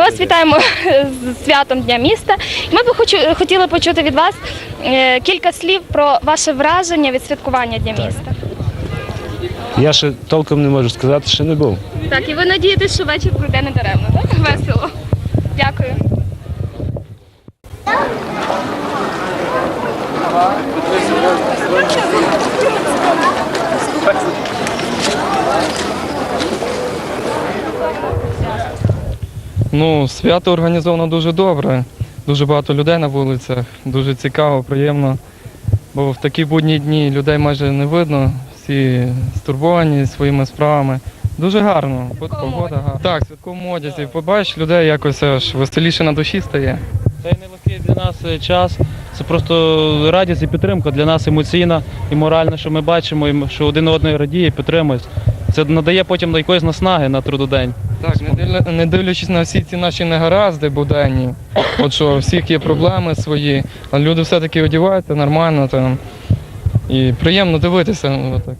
вітаємо з святом Дня міста. Ми хочу, хотіли почути від вас е, кілька слів про ваше враження від святкування Дня міста. Я ще толком не можу сказати, що не був. Так, і ви надієтесь, що вечір пройде недаремно, так? Весело. Дякую. Ну, свято організовано дуже добре. Дуже багато людей на вулицях, дуже цікаво, приємно. Бо в такі будні дні людей майже не видно, всі стурбовані своїми справами. Дуже гарно, погода гарна. Так, в святковому одязі. Побачиш, людей якось аж веселіше на душі стає. Цей нелегкий для нас е, час. Це просто радість і підтримка для нас емоційна і моральна, що ми бачимо, і що один одного радіє, підтримує. Це надає потім якоїсь наснаги на трудодень. Так, не, дивлячись на всі ці наші негаразди буденні, от що у всіх є проблеми свої, а люди все-таки одягаються нормально там. І приємно дивитися. ну, Отак.